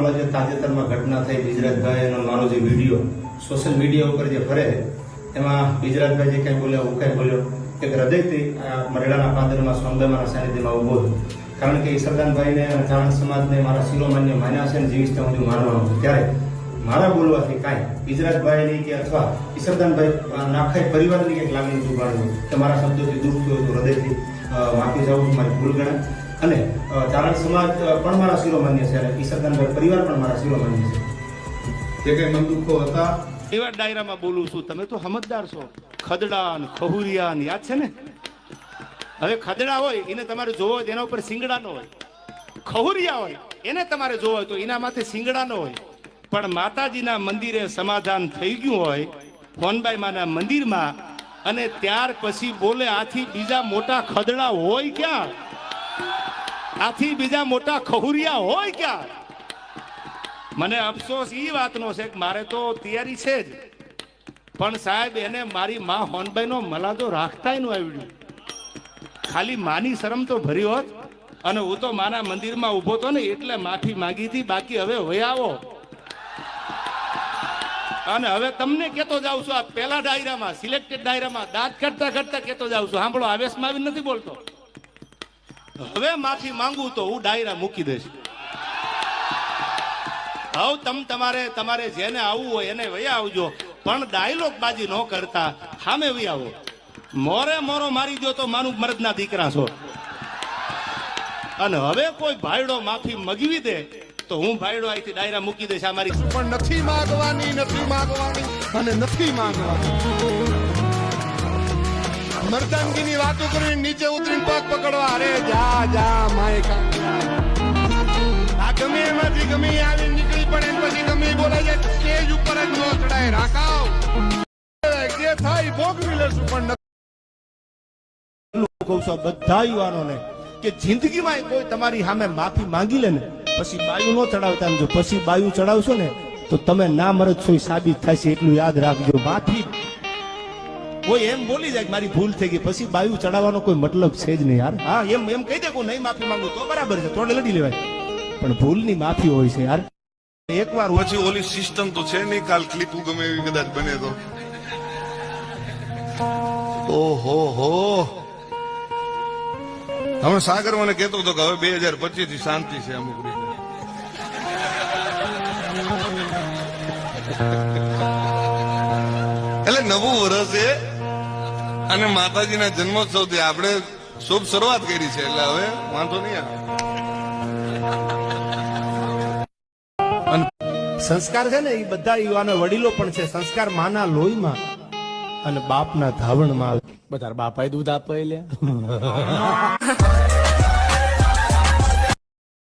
હમણાં જે તાજેતરમાં ઘટના થઈ ગુજરાતભાઈ એનો મારો જે વીડિયો સોશિયલ મીડિયા ઉપર જે ફરે એમાં ગુજરાતભાઈ જે કંઈ બોલ્યો હું કંઈ બોલ્યો, એક હૃદયથી મરેડાના પાદરમાં સોનબાઈમાના સાનિધ્યમાં ઊભો કારણ કે ઈસરદાનભાઈને અને ચારણ સમાજને મારા શિરોમાન્ય માન્યા છે ને જીવીશ ત્યાં હું માનવાનો છું. ત્યારે મારા બોલવાથી કાંઈ ગુજરાતભાઈની કે અથવા ઈશરદાનભાઈ નાખાય પરિવારની કંઈક લાગણી દુભાણું કે મારા શબ્દોથી દુઃખ થયું તો હૃદયથી માફી જાઉં મારી ભૂલ ગણાય. અને ચારણ સમાજ પણ મારા શિરોમાન્ય છે અને ઈસરદાનભાઈ પરિવાર પણ મારા શિરોમાન્ય છે. જે કંઈ મન દુઃખો હતા? એવા ડાયરામાં બોલું છું તમે તો સમજદાર છો. ખદડા ને ખહુરિયા ને યાદ છે ને? હવે ખદડા હોય એને તમારે જોવો હોય તો એના ઉપર સિંગડા નો હોય. ખહુરિયા હોય એને તમારે જોવો હોય તો એના માથે સિંગડા નો હોય. પણ માતાજીના મંદિરે સમાધાન થઈ ગયું હોય ફોનબાઈ માના મંદિરમાં અને ત્યાર પછી બોલે આથી બીજા મોટા ખદડા હોય ક્યાં? આથી બીજા મોટા ખહુરિયા હોય ક્યાં? મને અફસોસ એ વાતનો છે કે મારે તો તૈયારી છે જ. પણ સાહેબ, એને મારી માં હોનબાઈનો મલાદો રાખતાયનું આવડ્યું. ખાલી માની શરમ તો ભરી હોત. અને હું તો માના મંદિરમાં ઊભો તો ને એટલે માફી માંગી હતી. બાકી હવે હોય આવો. અને હવે તમને કેતો જાઉં છું, આ પેલા ડાયરામાં, સિલેક્ટેડ ડાયરામાં દાંત કાઢતા કાઢતા કેતો જાઉં છું. સાંભળો આવેશમાં આવી નથી બોલતો. હવે માફી માંગુ તો હું ડાયરા મૂકી દઈશ. હવે તમ તમારે તમારે જેને આવવું હોય એને વયા આવજો. પણ ડાયલોગ બાજી ન કરતા, સામે વહી આવો. મોરે મોરો મારી દો તો માનું મર્દના દીકરા છો. અને હવે કોઈ ભાઈડો માફી મગવી દે, તો હું ભાઈડો અહીંથી ડાયરા મૂકી દઈશ આ મારી પણ નથી માગવાની નથી માગવાની. અને નથી માગવાની. મર્દાનગીની વાતો કરીને નીચે ઉતરીને પગ પકડવા અરે જા જા, માય આ ગમે એમાંથી ગમે આવી નીકળી પડે ને પછી ગમે બોલાય જાય સ્ટેજ ઉપર જ નો ચડાય, રાખાવ. જે થાય ભોગવી પણ બધા યુવાનોને કે જિંદગીમાં કોઈ તમારી સામે માફી માંગી લે ને, પછી બાયું ન ચડાવતા જો, પછી બાયું ચડાવશો ને, તો તમે ના મરદ એ સાબિત થશે એટલું યાદ રાખજો. માફી કોઈ એમ બોલી જાય કે મારી ભૂલ થઈ ગઈ. પછી બાયુ ચડાવવાનો કોઈ મતલબ છે જ નહીં યાર. હા એમ એમ કહી દે કે હું નહીં માફી માંગુ તો બરાબર છે. તોડે લડી લેવાય. પણ ભૂલની માફી હોય છે યાર. એકવાર પછી ઓલી સિસ્ટમ તો છે નહીં કાલ ક્લિપ ગમે એવી કદાચ બને તો. ઓહો હો. હમણાં સાગર મને કહેતો હતો કે હવે બે હજાર પચીસથી શાંતિ છે અમુક રીતે. એટલે નવું વર્ષ છે અને માતાજીના જન્મોત્સવથી આપણે શુભ શરૂઆત કરી છે. એટલે હવે વાંધો નહીં આવે. સંસ્કાર છે ને એ બધા યુવાનો વડીલો પણ છે. સંસ્કાર માના લોહીમાં અને બાપના ધાવણમાં. આવે બધા બાપાએ દૂધ આપે લે